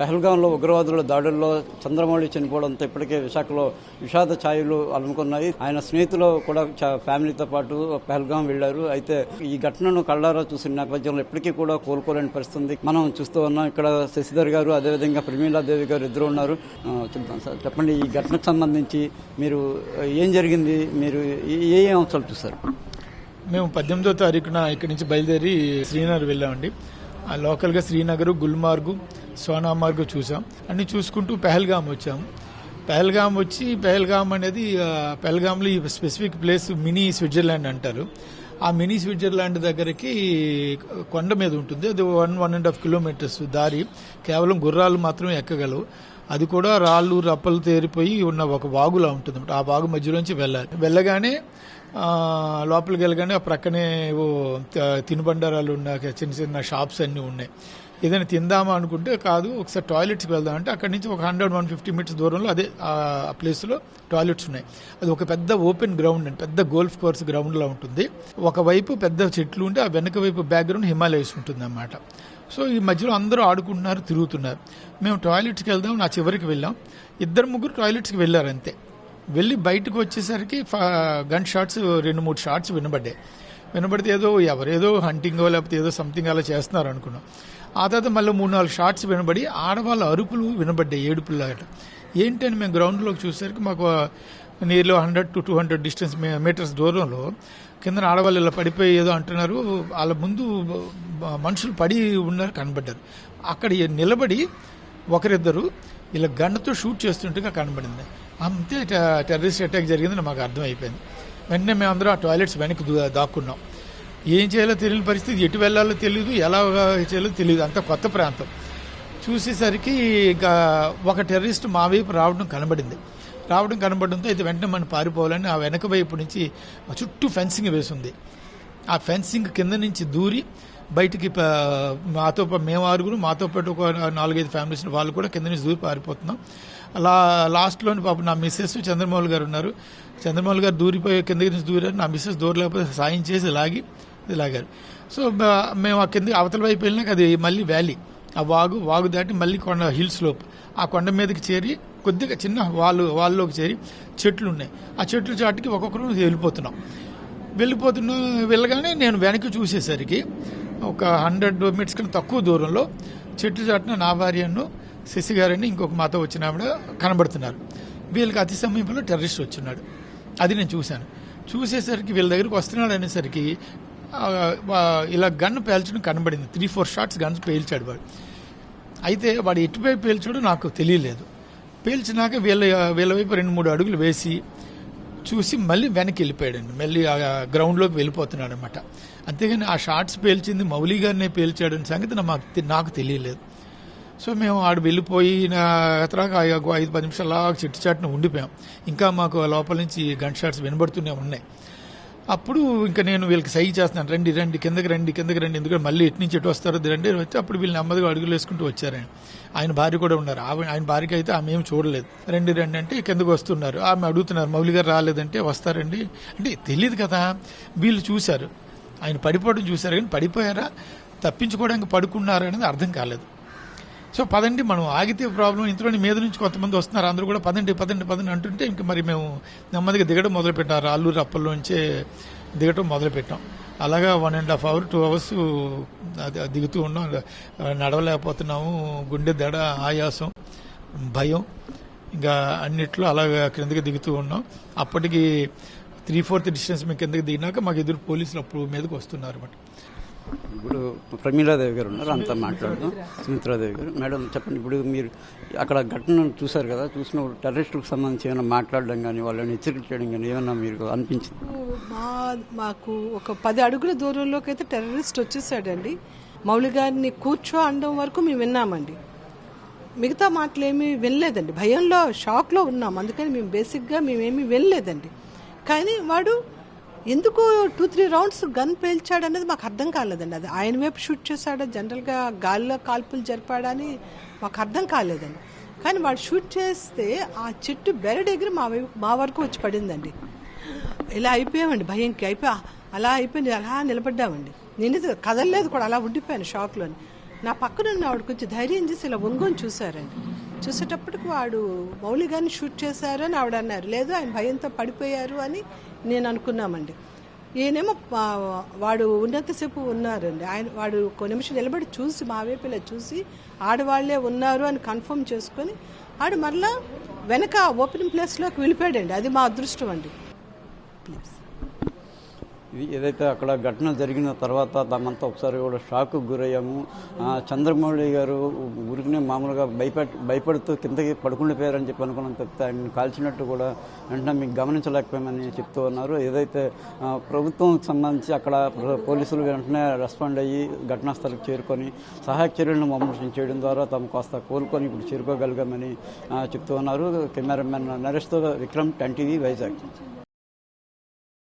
పహల్గాంలో ఉగ్రవాదుల దాడుల్లో చంద్రమౌళి చనిపోవడంతో ఇప్పటికే విశాఖలో విషాద ఛాయలు అలుముకున్నాయి. ఆయన స్నేహితులు కూడా ఫ్యామిలీతో పాటు పహల్గాం వెళ్ళారు అయితే ఈ ఘటనను కళ్ళారా చూసిన నేపథ్యంలో ఇప్పటికీ కూడా కోలుకోలేని పరిస్థితి మనం చూస్తూ ఉన్నాం. ఇక్కడ శశిధర్ గారు అదేవిధంగా ప్రమీలాదేవి గారు ఇద్దరు ఉన్నారు. ఆ, చెప్తాం సార్. చెప్పండి ఈ ఘటనకు సంబంధించి మీరు ఏం జరిగింది? మీరు ఏ ఏ అంశాలు చూస్తారు మేము పద్దెనిమిదో తారీఖున ఇక్కడి నుంచి బయలుదేరి శ్రీనగర్ వెళ్ళామండి. లోకల్గా శ్రీనగర్ గుల్మార్గు సోనామార్గు చూసాం. అన్ని చూసుకుంటూ పెహల్గాం వచ్చాము. పెహల్గాం వచ్చి పెహల్గాం అనేది ఆ, పెహల్గాంలో ఈ స్పెసిఫిక్ ప్లేస్ మినీ స్విట్జర్లాండ్ అంటారు. ఆ మినీ స్విట్జర్లాండ్ దగ్గరికి కొండ మీద ఉంటుంది. అది one one and half kilometers దారి. కేవలం గుర్రాలు మాత్రమే ఎక్కగలవు. అది కూడా రాళ్ళు రప్పలు తేరిపోయి ఉన్న ఒక వాగులా ఉంటుంది ఆ వాగు మధ్యలోంచి వెళ్ళాలి. వెళ్ళగానే ఆ, లోపలికి వెళ్ళగానే ఆ ప్రక్కనే ఏవో తినుబండారాలు ఉన్న చిన్న చిన్న షాప్స్ అన్నీ ఉన్నాయి. ఏదైనా తిందామా అనుకుంటే కాదు ఒకసారి టాయిలెట్స్కి వెళ్దాం అంటే అక్కడి నుంచి ఒక హండ్రెడ్ వన్ ఫిఫ్టీ మీటర్స్ దూరంలో అదే ఆ ప్లేస్లో టాయిలెట్స్ ఉన్నాయి. అది ఒక పెద్ద ఓపెన్ గ్రౌండ్ అండి. పెద్ద గోల్ఫ్ కోర్స్ గ్రౌండ్లా ఉంటుంది. ఒకవైపు పెద్ద చెట్లు ఉంటే ఆ వెనక వైపు బ్యాక్గ్రౌండ్ హిమాలయస్ ఉంటుంది అన్నమాట సో ఈ మధ్యలో అందరూ ఆడుకుంటున్నారు తిరుగుతున్నారు. మేము టాయిలెట్స్కి వెళ్దాం నా చివరికి వెళ్ళాం. ఇద్దరు ముగ్గురు టాయిలెట్స్కి వెళ్ళారు అంతే. వెళ్ళి బయటకు వచ్చేసరికి గన్ షాట్స్ రెండు మూడు షాట్స్ వినబడ్డాయి. వినబడితే ఏదో ఎవరేదో హంటింగో లేకపోతే ఏదో సంథింగ్ అలా చేస్తున్నారు అనుకున్నాం. ఆ తర్వాత మళ్ళీ మూడు నాలుగు షాట్స్ వినబడి ఆడవాళ్ళ అరుపులు వినబడ్డాయి ఏడుపులాగట ఏంటని మేము గ్రౌండ్లోకి చూసేసరికి మాకు nearly hundred to two hundred distance meters దూరంలో కింద ఆడవాళ్ళు ఇలా పడిపోయి ఏదో అంటున్నారు. వాళ్ళ ముందు మనుషులు పడి ఉన్నారు కనబడ్డారు. అక్కడ నిలబడి ఒకరిద్దరు ఇలా గన్నుతో షూట్ చేస్తుంటే కనబడింది. అంతే టెర్రరిస్ట్ అటాక్ జరిగిందని మాకు అర్థమైపోయింది. వెంటనే మేము అందరూ ఆ టాయిలెట్స్ వెనక్కి దాక్కున్నాం. ఏం చేయాలో తెలియని పరిస్థితి ఎటు వెళ్ళాలో తెలియదు ఎలా చేయాలో తెలియదు అంత కొత్త ప్రాంతం. చూసేసరికి ఒక టెర్రరిస్ట్ మా వైపు రావడం కనబడింది. రావడం కనబడంతో అయితే వెంటనే మనం పారిపోవాలని ఆ వెనక వైపు నుంచి చుట్టూ ఫెన్సింగ్ వేసింది. ఆ ఫెన్సింగ్ కింద నుంచి దూరి బయటికి మాతో మేము ఆరుగురు మాతో పాటు ఒక నాలుగైదు ఫ్యామిలీస్ వాళ్ళు కూడా కింద నుంచి దూరి పారిపోతున్నాం. అలా లాస్ట్లోని పాపం నా మిస్సెస్ చంద్రమౌళి గారు ఉన్నారు. చంద్రమౌళి గారు దూరిపోయి కిందకి నుంచి దూరారు. నా మిస్సెస్ దూరలేకపోతే సాయం చేసి లాగి ఇది లాగారు. సో మేము ఆ కింద అవతల వైపు వెళ్ళినాక అది మళ్ళీ వ్యాలీ ఆ వాగు వాగు దాటి మళ్ళీ కొండ హిల్ స్లోప్ ఆ కొండ మీదకి చేరి కొద్దిగా చిన్న వాళ్ళు వాళ్ళలోకి చేరి చెట్లు ఉన్నాయి. ఆ చెట్లు చాటుకి ఒక్కొక్కరు వెళ్ళిపోతున్నాం. వెళ్ళిపోతున్న వెళ్ళగానే నేను వెనక్కి చూసేసరికి ఒక హండ్రెడ్ మీటర్స్ కన్నా తక్కువ దూరంలో చెట్టు చాటున నా భార్యను శశి గారని ఇంకొక మాతో వచ్చిన ఆవిడ కనబడుతున్నారు. వీళ్ళకి అతి సమీపంలో టెర్రరిస్ట్ వచ్చిన్నాడు. అది నేను చూశాను. చూసేసరికి వీళ్ళ దగ్గరికి వస్తున్నాడు అనేసరికి ఇలా గన్ పేల్చడం కనబడింది. త్రీ ఫోర్ షాట్స్ గన్స్ పేల్చాడు వాడు. అయితే వాడు ఎటువైపు పేల్చాడో నాకు తెలియలేదు. పేల్చినాక వీళ్ళ వీళ్ళ వైపు రెండు మూడు అడుగులు వేసి చూసి మళ్ళీ వెనక్కి వెళ్ళిపోయాడండి మళ్ళీ ఆ గ్రౌండ్లోకి వెళ్ళిపోతున్నాడు అనమాట అంతేగాని ఆ షార్ట్స్ పేల్చింది మౌలి గారినే పేల్చాడని సంగతి నాకు నాకు తెలియలేదు. సో మేము ఆడు వెళ్ళిపోయిన తర్వాత ఐదు పది నిమిషాలు అలా చిట్టు చాటున ఉండిపోయాం. ఇంకా మాకు లోపల నుంచి గన్ షాట్స్ వినబడుతూనే ఉన్నాయి. అప్పుడు ఇంకా నేను వీళ్ళకి సై చేస్తున్నాను. రండి రండి కిందకి రండి కిందకి రండి. ఎందుకంటే మళ్ళీ ఎటు నుంచి ఎటు వస్తారో రండి వచ్చి అప్పుడు వీళ్ళు నెమ్మదిగా అడుగులు వేసుకుంటూ వచ్చారండి ఆయన. భార్య కూడా ఉన్నారు. ఆమె ఆయన భార్యకి అయితే ఆమె ఏం చూడలేదు. రండి రండి అంటే కిందకు వస్తున్నారు. ఆమె అడుగుతున్నారు మౌలి గారు రాలేదంటే వస్తారండి. అంటే తెలియదు కదా వీళ్ళు చూశారు. ఆయన పడిపోవడం చూశారు. కానీ పడిపోయారా? తప్పించుకోవడానికి పడుకున్నారా అనేది అర్థం కాలేదు. సో పదండి మనం ఆగితే ప్రాబ్లం. ఇంతలోని మీద నుంచి కొంతమంది వస్తున్నారు. అందరూ కూడా పదండి పదండి పదండి అంటుంటే ఇంకా మరి మేము నెమ్మదిగా దిగడం మొదలుపెట్టాం. రాళ్ళు రప్పల్లోంచే దిగటం మొదలుపెట్టాం. అలాగా one and half hour two hours దిగుతూ ఉన్నాం. నడవలేకపోతున్నాము. గుండె దడ ఆయాసం భయం ఇంకా అన్నిట్లో అలాగా క్రిందకి దిగుతూ ఉన్నాం. అప్పటికి త్రీ ఫోర్త్ డిస్టెన్స్ మేము కిందకి దిగినాక మాకు ఎదురు పోలీసులు అప్పుడు మీదకి వస్తున్నారు అనమాట ఇప్పుడు ప్రమీలాదేవి గారు ఉన్నారు అంతా మాట్లాడదాం. సుమిత్రాదేవి గారు. మేడం చెప్పండి ఇప్పుడు మీరు అక్కడ ఘటనను చూశారు కదా చూసినప్పుడు టెర్రరిస్టులకు సంబంధించి ఏమైనా మాట్లాడడం కానీ వాళ్ళని హెచ్చరిక చేయడం కానీ ఏమైనా మీకు అనిపించింది? మా మాకు ఒక పది అడుగుల దూరంలోకి అయితే టెర్రరిస్ట్ వచ్చేసాడండి. మౌలి గారిని కూర్చో అనడం వరకు మేము విన్నామండి. మిగతా మాటలు ఏమీ వినలేదండి. భయంలో షాక్లో ఉన్నాం. అందుకని మేము బేసిక్గా మేమేమీ వినలేదండి. కానీ వాడు ఎందుకు టూ త్రీ రౌండ్స్ గన్ పేల్చాడు అనేది మాకు అర్థం కాలేదండి. అది ఆయన వైపు షూట్ చేశాడా జనరల్గా గాలిలో కాల్పులు జరిపాడని మాకు అర్థం కాలేదండి. కానీ వాడు షూట్ చేస్తే ఆ చెట్టు బెరడు ఎగిరి మా వైపు మా వరకు వచ్చి పడిందండి. ఇలా అయిపోయామండి భయంకి అయిపోయా అలా అయిపోయింది అలా నిలబడ్డామండి. నేను కదలలేదు కూడా అలా ఉండిపోయాను షాక్లోని. నా పక్కన ఉన్న ఆవిడ కొంచెం ధైర్యం చేసి ఇలా ఒంగొని చూశారండి. చూసేటప్పటికి వాడు మౌలిగాన్ని షూట్ చేశారు అని ఆవిడ అన్నారు లేదు ఆయన భయంతో పడిపోయారు అని నేను అనుకున్నామండి. ఈయనేమో వాడు ఉన్నంతసేపు ఉన్నారండి. ఆయన వాడు కొన్ని నిమిషం నిలబడి చూసి మా వైపు ఇలా చూసి ఆడవాళ్ళే ఉన్నారు అని కన్ఫర్మ్ చేసుకొని ఆడు మరలా వెనక ఓపెనింగ్ ప్లేస్లోకి వెళ్ళిపోయాడండి. అది మా అదృష్టం అండి. ప్లీజ్. ఇది ఏదైతే అక్కడ ఘటన జరిగిన తర్వాత తమంతా ఒకసారి కూడా షాక్ గురయ్యాము. చంద్రమౌళి గారు ఊరికినే మామూలుగా భయపెట్ భయపడుతూ కిందకి పడుకుండిపోయారని చెప్పి అనుకున్నాం తప్పితే ఆయన కాల్చినట్టు కూడా వెంటనే మీకు గమనించలేకపోయామని చెప్తూ ఉన్నారు. ఏదైతే ప్రభుత్వం సంబంధించి అక్కడ పోలీసులు వెంటనే రెస్పాండ్ అయ్యి ఘటనా స్థలికి చేరుకొని సహాయక చర్యలను మమ్మల్ని చేయడం ద్వారా తాము కాస్త కోలుకొని ఇప్పుడు చేరుకోగలిగామని చెప్తూ ఉన్నారు. కెమెరామెన్ నరేష్తో విక్రమ్ టెన్ టీవీ వైజాగ్.